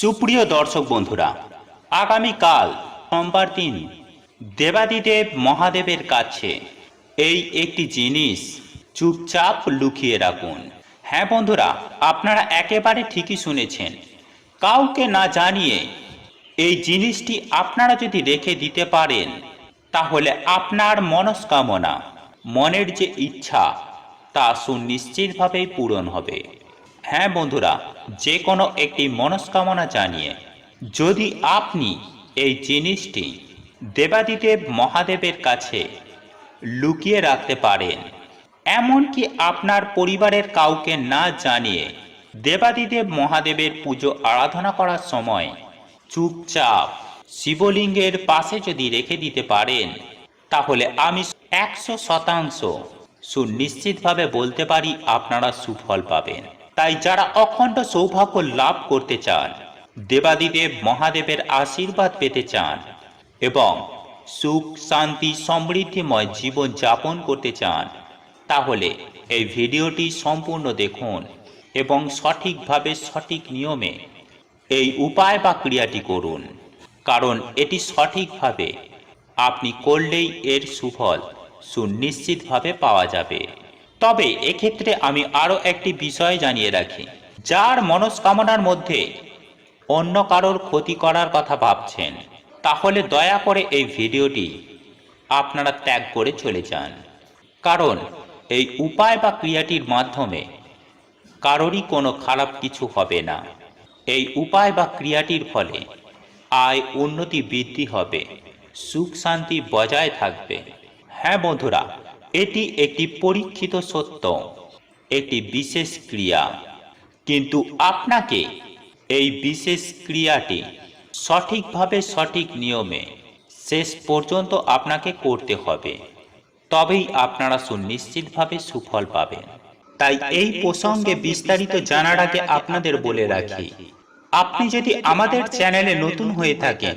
সুপ্রিয় দর্শক বন্ধুরা আগামীকাল সোমবার দিন দেবাদিদেব মহাদেবের কাছে এই একটি জিনিস চুপচাপ লুকিয়ে রাখুন। হ্যাঁ বন্ধুরা, আপনারা একেবারে ঠিকই শুনেছেন। কাউকে না জানিয়ে এই জিনিসটি আপনারা যদি রেখে দিতে পারেন, তাহলে আপনার মনস্কামনা, মনের যে ইচ্ছা, তা সুনিশ্চিতভাবেই পূরণ হবে। হ্যাঁ বন্ধুরা, যে কোনো একটি মনস্কামনা জানিয়ে, যদি আপনি এই জিনিসটি দেবাদিদেব মহাদেবের কাছে লুকিয়ে রাখতে পারেন, এমনকি আপনার পরিবারের কাউকে না জানিয়ে দেবাদিদেব মহাদেবের পুজো আরাধনা করার সময় চুপচাপ শিবলিঙ্গের পাশে যদি রেখে দিতে পারেন, তাহলে আমি একশো শতাংশ সুনিশ্চিতভাবে বলতে পারি আপনারা সুফল পাবেন। তাই যারা অখণ্ড সৌভাগ্য লাভ করতে চান, দেবাদিদেব মহাদেবের আশীর্বাদ পেতে চান এবং সুখ, শান্তি, সমৃদ্ধিময় জীবন যাপন করতে চান, তাহলে এই ভিডিওটি সম্পূর্ণ দেখুন এবং সঠিকভাবে সঠিক নিয়মে এই উপায় বা ক্রিয়াটি করুন। কারণ এটি সঠিকভাবে আপনি করলেই এর সুফল সুনিশ্চিতভাবে পাওয়া যাবে। তবে এক্ষেত্রে আমি আরও একটি বিষয় জানিয়ে রাখি, যার মনস্কামনার মধ্যে অন্য কারোর ক্ষতি করার কথা ভাবছেন, তাহলে দয়া করে এই ভিডিওটি আপনারা ত্যাগ করে চলে যান। কারণ এই উপায় বা ক্রিয়াটির মাধ্যমে কারোরই কোনো খারাপ কিছু হবে না। এই উপায় বা ক্রিয়াটির ফলে আয় উন্নতি বৃদ্ধি হবে, সুখ শান্তি বজায় থাকবে। হ্যাঁ বন্ধুরা এটি একটি পরীক্ষিত সত্য, একটি বিশেষ ক্রিয়া। কিন্তু আপনাকে এই বিশেষ ক্রিয়াটি সঠিকভাবে সঠিক নিয়মে শেষ পর্যন্ত আপনাকে করতে হবে। তবেই আপনারা সুনিশ্চিতভাবে সুফল পাবেন। তাই এই প্রসঙ্গে বিস্তারিত জানার আগে আপনাদের বলে রাখি, আপনি যদি আমাদের চ্যানেলে নতুন হয়ে থাকেন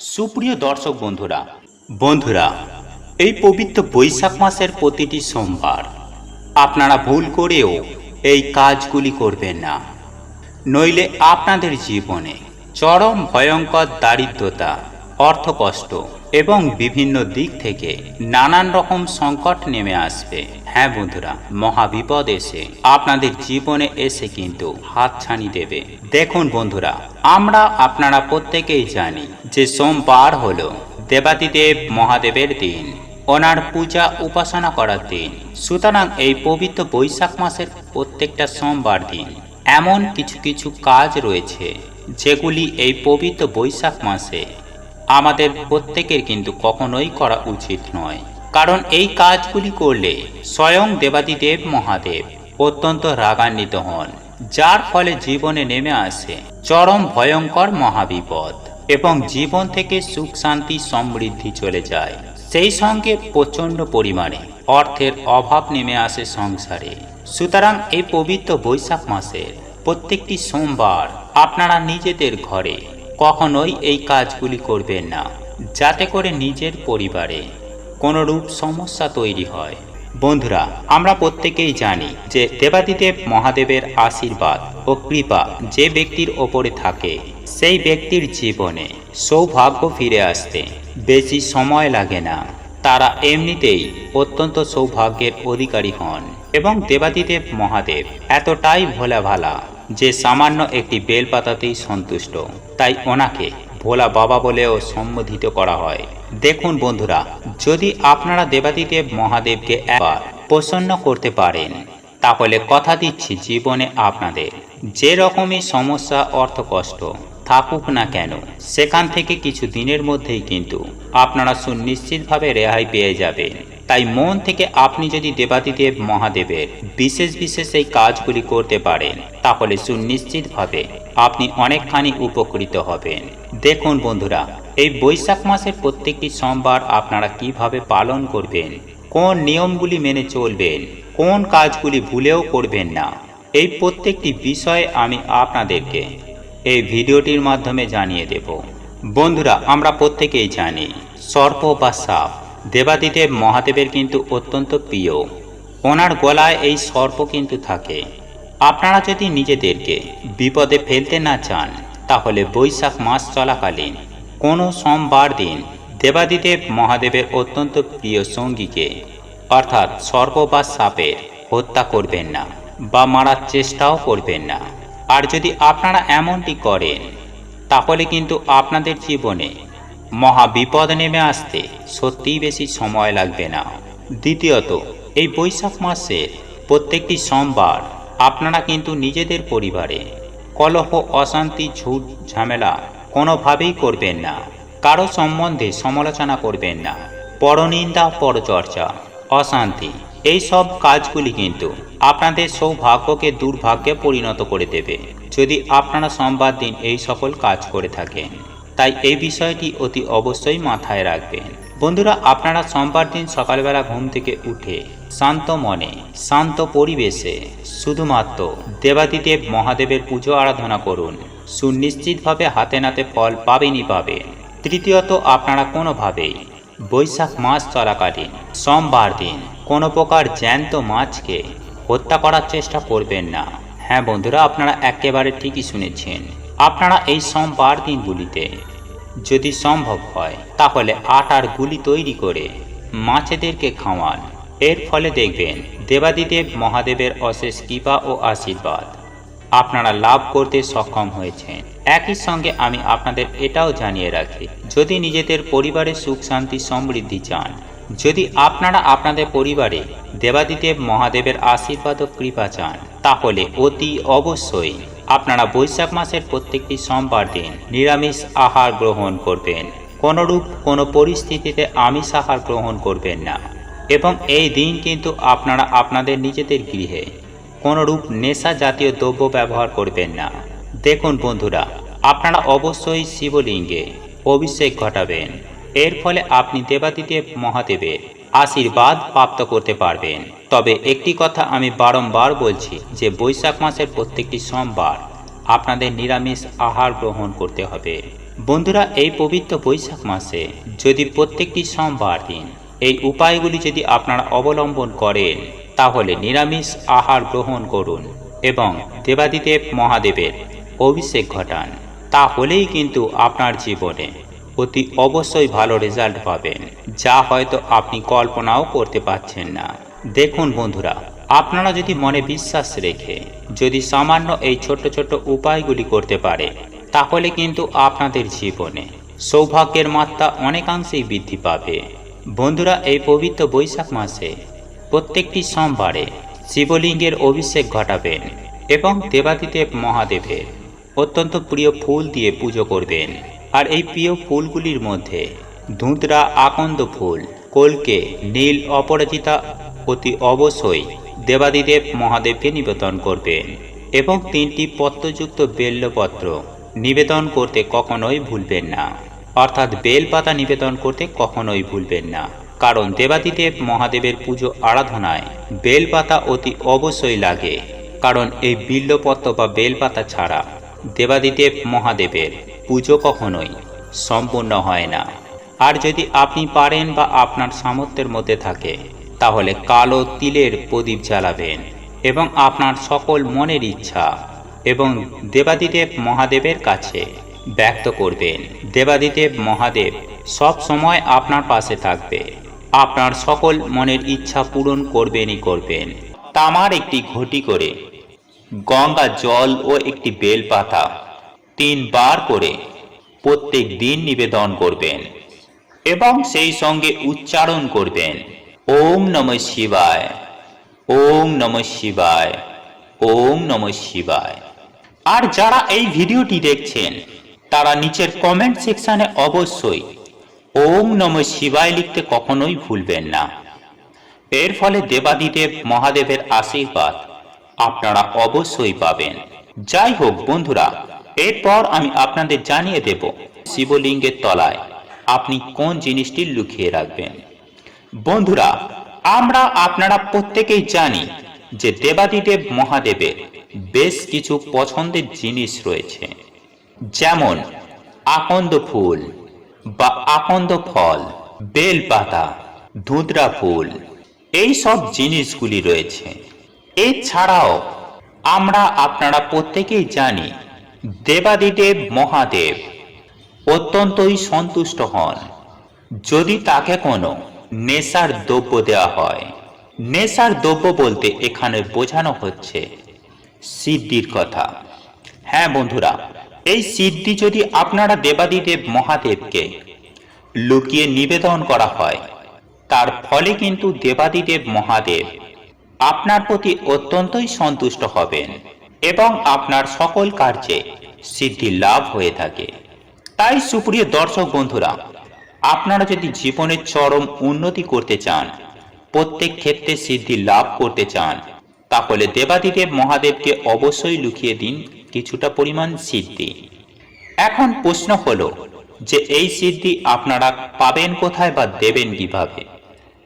সুপ্রিয় দর্শক বন্ধুরা বন্ধুরা, এই পবিত্র বৈশাখ মাসের প্রতিটি সোমবার আপনারা ভুল করেও এই কাজগুলি করবেন না। নইলে আপনাদের জীবনে চরম ভয়ঙ্কর দারিদ্রতা অর্থকষ্ট এবং বিভিন্ন দিক থেকে নানান রকম সংকট নেমে আসবে। হ্যাঁ বন্ধুরা মহাবিপদ এসে আপনাদের জীবনে এসে কিন্তু হাত ছানি দেবে। দেখুন বন্ধুরা, আমরা আপনারা প্রত্যেকেই জানি যে সোমবার হলো দেবাদিদেব মহাদেবের দিন। ওনার পূজা উপাসনা করার দিন। সুতরাং এই পবিত্র বৈশাখ মাসের প্রত্যেকটা সোমবার দিন এমন কিছু কিছু কাজ রয়েছে, যেগুলি এই পবিত্র বৈশাখ মাসে আমাদের প্রত্যেকের কিন্তু কখনোই করা উচিত নয়। কারণ এই কাজগুলি করলে স্বয়ং দেবাদিদেব মহাদেব অত্যন্ত রাগান্বিত হন, যার ফলে জীবনে নেমে আসে চরম ভয়ঙ্কর মহাবিপদ এবং জীবন থেকে সুখ, শান্তি, সমৃদ্ধি চলে যায়। সেই সঙ্গে প্রচণ্ড পরিমাণে অর্থের অভাব নেমে আসে সংসারে। সুতরাং এই পবিত্র বৈশাখ মাসের প্রত্যেকটি সোমবার আপনারা নিজেদের ঘরে কখনোই এই কাজগুলি করবেন না, যাতে করে নিজের পরিবারে কোনো রূপ সমস্যা তৈরি হয়। বন্ধুরা, আমরা প্রত্যেকেই জানি যে দেবাদিদেব মহাদেবের আশীর্বাদ ও কৃপা যে ব্যক্তির ওপরে থাকে, সেই ব্যক্তির জীবনে সৌভাগ্য ফিরে আসতে বেশি সময় লাগে না। তারা এমনিতেই অত্যন্ত সৌভাগ্যের অধিকারী হন এবং দেবাদিদেব মহাদেব এতটাই ভোলা ভালা যে সামান্য একটি বেলপাতাতেই সন্তুষ্ট। তাই ওনাকে ভোলা বাবা বলেও সম্বোধিত করা হয়। দেখুন বন্ধুরা, যদি আপনারা দেবাদিদেব মহাদেবকে একবার প্রসন্ন করতে পারেন, তাহলে কথা দিচ্ছি জীবনে আপনাদের। যে রকমই সমস্যা, অর্থকষ্ট থাকুক না কেন, সেখান থেকে কিছু দিনের মধ্যেই কিন্তু আপনারা সুনিশ্চিতভাবে রেহাই পেয়ে যাবেন। তাই মন থেকে আপনি যদি দেবাদিদেব মহাদেবের বিশেষ বিশেষ এই কাজগুলি করতে পারেন, তাহলে সুনিশ্চিতভাবে আপনি অনেকখানি উপকৃত হবেন। দেখুন বন্ধুরা, এই বৈশাখ মাসের প্রত্যেকটি সোমবার আপনারা কীভাবে পালন করবেন, কোন নিয়মগুলি মেনে চলবেন, কোন কাজগুলি ভুলেও করবেন না, এই প্রত্যেকটি বিষয়ে আমি আপনাদেরকে এই ভিডিওটির মাধ্যমে জানিয়ে দেব। বন্ধুরা, আমরা প্রত্যেকেই জানি, সর্প বা সাপ দেবাদিদেব মহাদেবের কিন্তু অত্যন্ত প্রিয়। ওনার গলায় এই সর্প কিন্তু থাকে। আপনারা যদি নিজেদেরকে বিপদে ফেলতে না চান, তাহলে বৈশাখ মাস চলাকালীন কোনো সোমবার দিন দেবাদিদেব মহাদেবের অত্যন্ত প্রিয় সঙ্গীকে, অর্থাৎ সর্প বা সাপের হত্যা করবেন না বা মারার চেষ্টাও করবেন না। আর যদি আপনারা এমনটি করেন, তাহলে কিন্তু আপনাদের জীবনে মহা বিপদ নেমে আসতে সত্যিই বেশি সময় লাগবে না। দ্বিতীয়ত, এই বৈশাখ মাসের প্রত্যেকটি সোমবার আপনারা কিন্তু নিজেদের পরিবারে কলহ, অশান্তি, ঝুট, ঝামেলা কোনোভাবেই করবেন না। কারও সম্বন্ধে সমালোচনা করবেন না। পরনিন্দা, পরচর্চা, অশান্তি, এই সব কাজগুলি কিন্তু আপনাদের সৌভাগ্যকে, দুর্ভাগ্যে পরিণত করে দেবে। যদি আপনারা সোমবার দিন এই সকল কাজ করে থাকেন তাই এই বিষয়টি অতি অবশ্যই মাথায় রাখবেন। বন্ধুরা, আপনারা সোমবার দিন সকালবেলা ঘুম থেকে উঠে শান্ত মনে, শান্ত পরিবেশে শুধুমাত্র দেবাদিদেব মহাদেবের পুজো আরাধনা করুন। সুনিশ্চিতভাবে হাতে নাতে ফল পাবেনই পাবেন। তৃতীয়ত, আপনারা কোনোভাবেই বৈশাখ মাস চলাকালীন সোমবার দিন কোনো প্রকার জ্যান্ত মাছকে হত্যা করার চেষ্টা করবেন না। হ্যাঁ বন্ধুরা, আপনারা একেবারে ঠিকই শুনেছেন। আপনারা এই সোমবার দিনগুলিতে যদি সম্ভব হয়, তাহলে আটার গুলি তৈরি করে মাছেদেরকে খাওয়ান। এর ফলে দেখবেন দেবাদিদেব মহাদেবের অশেষ কৃপা ও আশীর্বাদ। আপনারা লাভ করতে সক্ষম হয়েছেন। একই সঙ্গে আমি আপনাদের এটাও জানিয়ে রাখি, যদি নিজেদের পরিবারে সুখ শান্তি সমৃদ্ধি চান, যদি আপনারা আপনাদের পরিবারে দেবাদিদেব মহাদেবের আশীর্বাদ ও কৃপা চান, তাহলে অতি অবশ্যই আপনারা বৈশাখ মাসের প্রত্যেকটি সোমবার দিন নিরামিষ আহার গ্রহণ করবেন। কোনোরূপ কোনো পরিস্থিতিতে আমিষ আহার গ্রহণ করবেন না। এবং এই দিন কিন্তু আপনারা আপনাদের নিজেদের গৃহে কোনোরূপ নেশা জাতীয় দ্রব্য ব্যবহার করবেন না। দেখুন বন্ধুরা, আপনারা অবশ্যই শিবলিঙ্গে অভিষেক ঘটাবেন। এর ফলে আপনি দেবাদিদেব মহাদেবের আশীর্বাদ প্রাপ্ত করতে পারবেন। তবে একটি কথা আমি বারংবার বলছি যে বৈশাখ মাসের প্রত্যেকটি সোমবার আপনাদের নিরামিষ আহার গ্রহণ করতে হবে। বন্ধুরা, এই পবিত্র বৈশাখ মাসে যদি প্রত্যেকটি সোমবার দিন এই উপায়গুলি যদি আপনারা অবলম্বন করেন, তাহলে নিরামিষ আহার গ্রহণ করুন এবং দেবাদিদেব মহাদেবের অভিষেক ঘটান। তাহলেই কিন্তু আপনার জীবনে অতি অবশ্যই ভালো রেজাল্ট পাবেন। যা হয়তো আপনি কল্পনাও করতে পারছেন না। দেখুন বন্ধুরা, আপনারা যদি মনে বিশ্বাস রেখে যদি সামান্য এই ছোট ছোট উপায়গুলি করতে পারে, তাহলে কিন্তু আপনাদের জীবনে সৌভাগ্যের মাত্রা অনেকাংশেই বৃদ্ধি পাবে। বন্ধুরা, এই পবিত্র বৈশাখ মাসে প্রত্যেকটি সোমবারে শিবলিঙ্গের অভিষেক ঘটাবেন এবং দেবাদিদেব মহাদেবের অত্যন্ত প্রিয় ফুল দিয়ে পুজো করবেন। আর এই প্রিয় ফুলগুলির মধ্যে ধুঁতরা আকন্দ ফুল, কলকে, নীল অপরাজিতা অতি অবশ্যই দেবাদিদেব মহাদেবকে নিবেদন করবেন এবং তিনটি পত্রযুক্ত বেল্লপত্র নিবেদন করতে কখনোই ভুলবেন না। অর্থাৎ বেলপাতা নিবেদন করতে কখনোই ভুলবেন না। কারণ দেবাদিদেব মহাদেবের পুজো আরাধনায় বেলপাতা অতি অবশ্যই লাগে। কারণ এই বিল্লপত্র বা বেলপাতা ছাড়া দেবাদিদেব মহাদেবের পুজো কখনোই সম্পূর্ণ হয় না। আর যদি আপনি পারেন বা আপনার সামর্থ্যের মধ্যে থাকে, তাহলে কালো তিলের প্রদীপ জ্বালাবেন এবং আপনার সকল মনের ইচ্ছা এবং দেবাদিদেব মহাদেবের কাছে ব্যক্ত করবেন। দেবাদিদেব মহাদেব সব সময় আপনার পাশে থাকবে। আপনার সকল মনের ইচ্ছা পূরণ করবেনই করবেন। তামার একটি ঘটি করে গঙ্গা জল ও একটি বেলপাতা তিনবার করে প্রত্যেক দিন নিবেদন করবেন এবং সেই সঙ্গে উচ্চারণ করবেন, ওম নম শিবায়, ওম নম শিবায়, ওম নম শিবায়। আর যারা এই ভিডিওটি দেখছেন, তারা নিচের কমেন্ট সেকশানে অবশ্যই ওম নম শিবায় লিখতে কখনোই ভুলবেন না। এর ফলে দেবাদিদেব মহাদেবের আশীর্বাদ আপনারা অবশ্যই পাবেন। যাই হোক, বন্ধুরা এরপর আমি আপনাদের জানিয়ে দেব শিবলিঙ্গের তলায় আপনি কোন জিনিসটি লুকিয়ে রাখবেন। বন্ধুরা, আমরা আপনারা প্রত্যেকেই জানি যে দেবাদিদেব মহাদেবের বেশ কিছু পছন্দের জিনিস রয়েছে। যেমন আকন্দ ফুল বা আকন্দ ফল, বেলপাতা ধুতরা ফুল, এই সব জিনিসগুলি রয়েছে। এছাড়াও আমরা আপনারা প্রত্যেকেই জানি দেবাদিদেব মহাদেব, অত্যন্তই সন্তুষ্ট হন। যদি তাকে কোনো নেশার দ্রব্য দেওয়া হয়, নেশার দ্রব্য বলতে এখানে বোঝানো হচ্ছে সিদ্ধির কথা। হ্যাঁ বন্ধুরা, এই সিদ্ধি যদি আপনারা দেবাদিদেব মহাদেবকে লুকিয়ে নিবেদন করা হয়, তার ফলে কিন্তু দেবাদিদেব মহাদেব আপনার প্রতি অত্যন্তই সন্তুষ্ট হবেন। এবং আপনার সকল কার্যে সিদ্ধি লাভ হয়ে থাকে। তাই সুপ্রিয় দর্শক বন্ধুরা, আপনারা যদি জীবনের চরম উন্নতি করতে চান, প্রত্যেক ক্ষেত্রে সিদ্ধি লাভ করতে চান, তাহলে দেবাদিদেব মহাদেবকে অবশ্যই লুকিয়ে দিন কিছুটা পরিমাণ সিদ্ধি। এখন প্রশ্ন হলো যে এই সিদ্ধি আপনারা পাবেন কোথায় বা দেবেন কীভাবে?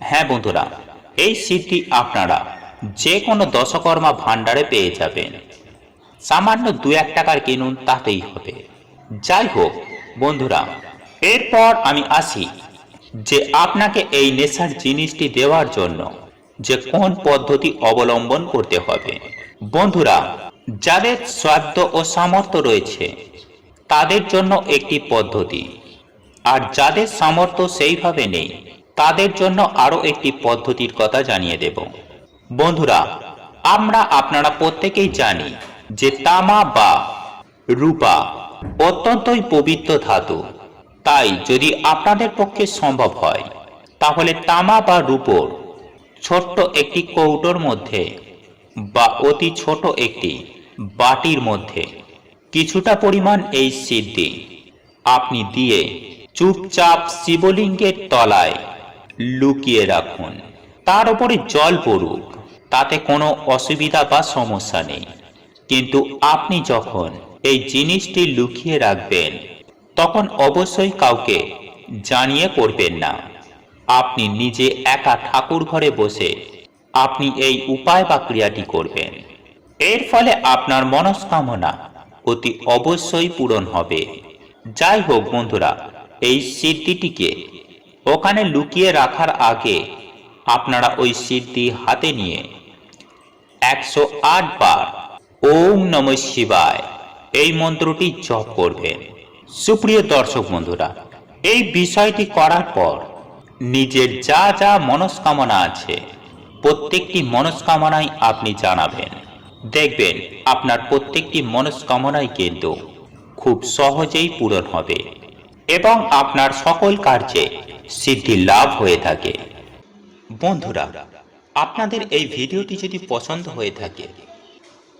হ্যাঁ বন্ধুরা, এই সিদ্ধি আপনারা যে কোনো দশকর্মা ভাণ্ডারে পেয়ে যাবেন। সামান্য দু এক টাকার কিনুন, তাতেই হবে। যাই হোক, বন্ধুরা, এরপর আমি আসি যে আপনাকে এই নেশার জিনিসটি দেওয়ার জন্য যে কোন পদ্ধতি অবলম্বন করতে হবে। বন্ধুরা, যাদের সাধ্য ও সামর্থ্য রয়েছে, তাদের জন্য একটি পদ্ধতি। আর যাদের সামর্থ্য সেইভাবে নেই, তাদের জন্য আরও একটি পদ্ধতির কথা জানিয়ে দেব। বন্ধুরা, আমরা আপনারা প্রত্যেকেই জানি যে তামা বা রূপা অত্যন্তই পবিত্র ধাতু, তাই যদি আপনাদের পক্ষে সম্ভব হয়, তাহলে তামা বা রূপোর ছোট্ট একটি কৌটোর মধ্যে বা অতি ছোট একটি বাটির মধ্যে কিছুটা পরিমাণ এই সিদ্ধি আপনি দিয়ে চুপচাপ শিবলিঙ্গের তলায় লুকিয়ে রাখুন। তার উপরে জল পড়ুক, তাতে কোনো অসুবিধা বা সমস্যা নেই। কিন্তু আপনি যখন এই জিনিসটি লুকিয়ে রাখবেন, তখন অবশ্যই কাউকে জানিয়ে করবেন না। আপনি নিজে একা ঠাকুর ঘরে বসে আপনি এই উপায় বা ক্রিয়াটি করবেন। এর ফলে আপনার মনস্কামনা অতি অবশ্যই পূরণ হবে। যাই হোক বন্ধুরা, এই সিদ্ধিটিকে ওখানে লুকিয়ে রাখার আগে আপনারা ওই সিদ্ধি হাতে নিয়ে একশো আট বার ওম নম শিবায়। এই মন্ত্রটি জপ করবেন। সুপ্রিয় দর্শক বন্ধুরা, এই বিষয়টি করার পর নিজের যা যা মনস্কামনা আছে, প্রত্যেকটি মনস্কামনাই আপনি জানাবেন। দেখবেন আপনার প্রত্যেকটি মনস্কামনাই কিন্তু খুব সহজেই পূরণ হবে এবং আপনার সকল কার্যে সিদ্ধি লাভ হয়ে থাকে। বন্ধুরা, আপনাদের এই ভিডিওটি যদি পছন্দ হয়ে থাকে